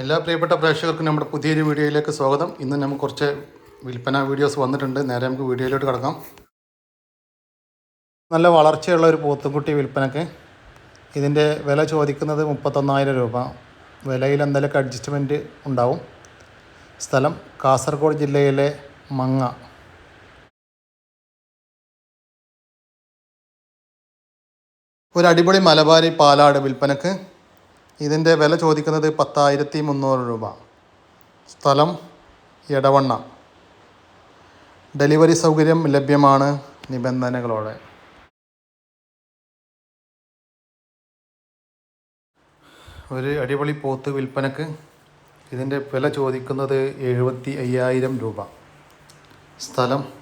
എല്ലാ പ്രിയപ്പെട്ട പ്രേക്ഷകർക്കും നമ്മുടെ പുതിയൊരു വീഡിയോയിലേക്ക് സ്വാഗതം. ഇന്ന് നമുക്ക് കുറച്ച് വിൽപ്പന വീഡിയോസ് വന്നിട്ടുണ്ട്. നേരെ നമുക്ക് വീഡിയോയിലോട്ട് കിടക്കാം. നല്ല വളർച്ചയുള്ള ഒരു പോത്തുംകുട്ടി വിൽപ്പനക്ക്. ഇതിന്റെ വില ചോദിക്കുന്നത് മുപ്പത്തൊന്നായിരം രൂപ. വിലയിൽ എന്തെങ്കിലുമൊക്കെ അഡ്ജസ്റ്റ്മെന്റ് ഉണ്ടാവും. സ്ഥലം കാസർഗോഡ് ജില്ലയിലെ മങ്ങ. ഒരു അടിപൊളി മലബാരി പാലാട് വിൽപ്പനക്ക്. ഇതിന്റെ വില ചോദിക്കുന്നത് പത്തായിരത്തി മുന്നൂറ് രൂപ. സ്ഥലം എടവണ്ണ. ഡെലിവറി സൗകര്യം ലഭ്യമാണ് നിബന്ധനകളോടെ. ഒരു അടിപൊളി പോത്ത് വിൽപ്പനക്ക് ഇതിന്റെ വില ചോദിക്കുന്നത് എഴുപത്തി അയ്യായിരം രൂപ. സ്ഥലം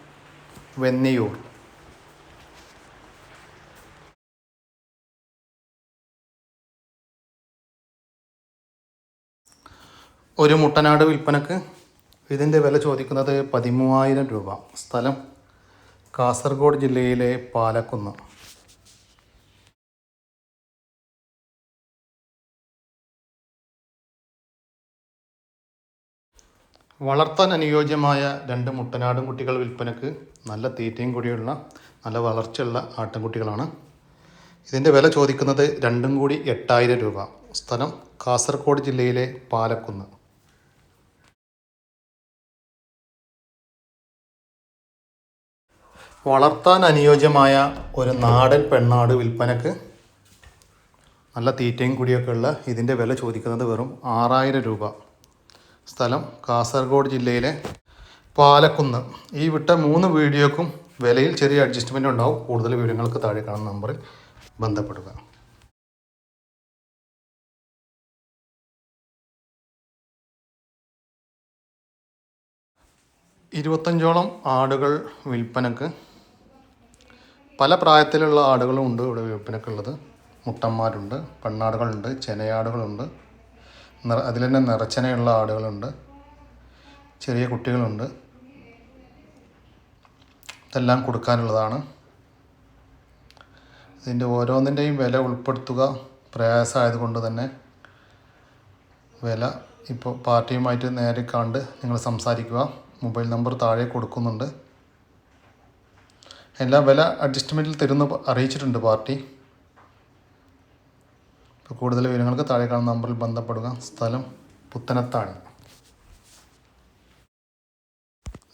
വെന്നിയൂർ. ഒരു മുട്ടനാട് വിൽപ്പനക്ക് ഇതിന്റെ വില ചോദിക്കുന്നത് പതിമൂവായിരം രൂപ. സ്ഥലം കാസർഗോഡ് ജില്ലയിലെ പാലക്കുന്ന്. വളർത്താൻ അനുയോജ്യമായ രണ്ട് മുട്ടനാടും കുട്ടികൾ വിൽപ്പനക്ക് നല്ല തീറ്റയും കൂടിയുള്ള നല്ല വളർച്ചയുള്ള ആട്ടിൻകുട്ടികളാണ് ഇതിന്റെ വില ചോദിക്കുന്നത് രണ്ടും കൂടി എട്ടായിരം രൂപ. സ്ഥലം കാസർഗോഡ് ജില്ലയിലെ പാലക്കുന്ന്. വളർത്താൻ അനുയോജ്യമായ ഒരു നാടൻ പെണ്ണാട് വിൽപ്പനക്ക് നല്ല തീറ്റയും കൂടിയൊക്കെ ഉള്ള ഇതിന്റെ വില ചോദിക്കുന്നത് വെറും ആറായിരം രൂപ. സ്ഥലം കാസർഗോഡ് ജില്ലയിലെ പാലക്കുന്ന്. ഈ വിട്ട മൂന്ന് വീഡിയോക്കും വിലയിൽ ചെറിയ അഡ്ജസ്റ്റ്മെന്റ് ഉണ്ടാവും. കൂടുതൽ വിവരങ്ങൾക്ക് താഴെ കാണുന്ന നമ്പറിൽ ബന്ധപ്പെടുക. ഇരുപത്തഞ്ചോളം ആടുകൾ വിൽപ്പനക്ക് പല പ്രായത്തിലുള്ള ആടുകളും ഉണ്ട് ഇവിടെ വിൽപ്പനക്കുള്ളത് മുട്ടന്മാരുണ്ട് പെണ്ണാടുകളുണ്ട് ചെനയാടുകളുണ്ട് അതിൽ തന്നെ നിറച്ചനയുള്ള ആടുകളുണ്ട് ചെറിയ കുട്ടികളുണ്ട്. ഇതെല്ലാം കൊടുക്കാനുള്ളതാണ്. ഇതിന്റെ ഓരോന്നിന്റെയും വില ഉൾപ്പെടുത്തുക പ്രയാസമായതുകൊണ്ട് തന്നെ വില ഇപ്പോൾ പാർട്ടിയുമായിട്ട് നേരെ കണ്ട് നിങ്ങൾ സംസാരിക്കുക. മൊബൈൽ നമ്പർ താഴെ കൊടുക്കുന്നുണ്ട്. എല്ലാ വില അഡ്ജസ്റ്റ്മെന്റിൽ തരുന്ന അറിയിച്ചിട്ടുണ്ട് പാർട്ടി. ഇപ്പോൾ കൂടുതൽ വിവരങ്ങൾക്ക് താഴെ കാണുന്ന നമ്പറിൽ ബന്ധപ്പെടുക. സ്ഥലം പുത്തനത്താണ്.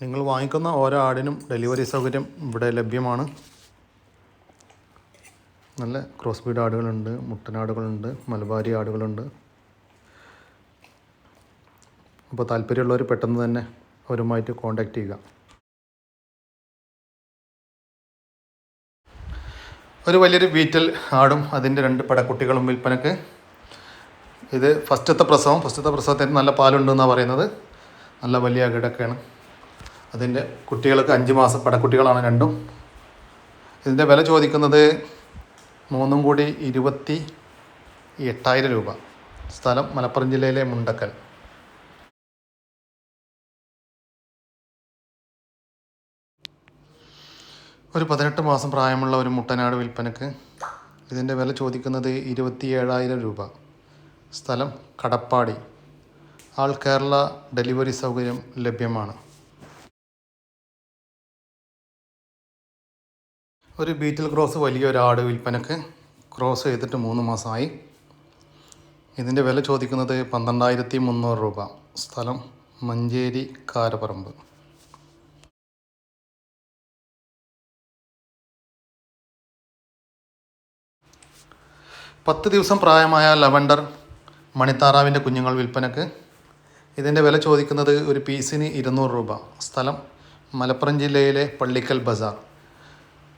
നിങ്ങൾ വാങ്ങിക്കുന്ന ഓരോ ആടിനും ഡെലിവറി സൗകര്യം ഇവിടെ ലഭ്യമാണ്. നല്ല ക്രോസ് ബീഡ് ആടുകളുണ്ട് മുട്ടനാടുകളുണ്ട് മലബാരി ആടുകളുണ്ട്. അപ്പോൾ താല്പര്യമുള്ളവർ പെട്ടെന്ന് തന്നെ അവരുമായിട്ട് കോൺടാക്റ്റ് ചെയ്യുക. ഒരു വലിയൊരു വീറ്റൽ ആടും അതിന്റെ രണ്ട് പടക്കുട്ടികളും വിൽപ്പനക്ക്. ഇത് ഫസ്റ്റത്തെ പ്രസവം. ഫസ്റ്റത്തെ പ്രസവത്തിന് നല്ല പാലുണ്ടെന്നാണ് പറയുന്നത്. നല്ല വലിയ അകിടൊക്കെയാണ്. അതിന്റെ കുട്ടികൾക്ക് അഞ്ച് മാസം പടക്കുട്ടികളാണ് രണ്ടും. ഇതിന്റെ വില ചോദിക്കുന്നത് മൂന്നും കൂടി ഇരുപത്തി എട്ടായിരം രൂപ. സ്ഥലം മലപ്പുറം ജില്ലയിലെ മുണ്ടക്കൽ. ഒരു പതിനെട്ട് മാസം പ്രായമുള്ള ഒരു മുട്ടനാട് വിൽപ്പനക്ക് ഇതിന്റെ വില ചോദിക്കുന്നത് ഇരുപത്തി ഏഴായിരം രൂപ. സ്ഥലം കടപ്പാടി. ആൾ കേരള ഡെലിവറി സൗകര്യം ലഭ്യമാണ്. ഒരു ബീറ്റിൽ ക്രോസ് വലിയൊരു ആട് വിൽപ്പനക്ക് ക്രോസ് ചെയ്തിട്ട് മൂന്ന് മാസമായി. ഇതിന്റെ വില ചോദിക്കുന്നത് പന്ത്രണ്ടായിരത്തി മുന്നൂറ് രൂപ. സ്ഥലം മഞ്ചേരി കാരപ്പറമ്പ് പത്ത് ദിവസം പ്രായമായ ലവണ്ടർ മണിത്താറാവിന്റെ കുഞ്ഞുങ്ങൾ വിൽപ്പനക്ക്. ഇതിന്റെ വില ചോദിക്കുന്നത് ഒരു പീസിന് ഇരുന്നൂറ് രൂപ. സ്ഥലം മലപ്പുറം ജില്ലയിലെ പള്ളിക്കൽ ബസാർ.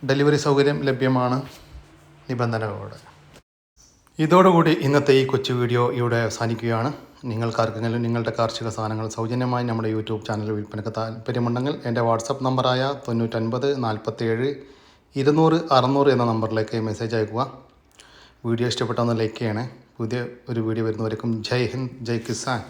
ഡെലിവറി സൗകര്യം ലഭ്യമാണ് നിബന്ധനകളോടെ. ഇതോടുകൂടി ഇന്നത്തെ ഈ കൊച്ചു വീഡിയോ ഇവിടെ അവസാനിക്കുകയാണ്. നിങ്ങൾക്കാർക്കെങ്കിലും നിങ്ങളുടെ കാർഷിക സാധനങ്ങൾ സൗജന്യമായി നമ്മുടെ യൂട്യൂബ് ചാനൽ വിൽപ്പനക്ക് താല്പര്യമുണ്ടെങ്കിൽ എന്റെ വാട്സപ്പ് നമ്പറായ തൊണ്ണൂറ്റൊൻപത് നാൽപ്പത്തേഴ് ഇരുന്നൂറ് അറുന്നൂറ് എന്ന നമ്പറിലേക്ക് മെസ്സേജ് അയക്കുക. വീഡിയോ ഇഷ്ടപ്പെട്ടൊന്ന് ലൈക്ക് ചെയ്യണേ. പുതിയ ഒരു വീഡിയോ വരുന്നവരേക്കും ജയ് ഹിന്ദ് ജയ് കിസാൻ.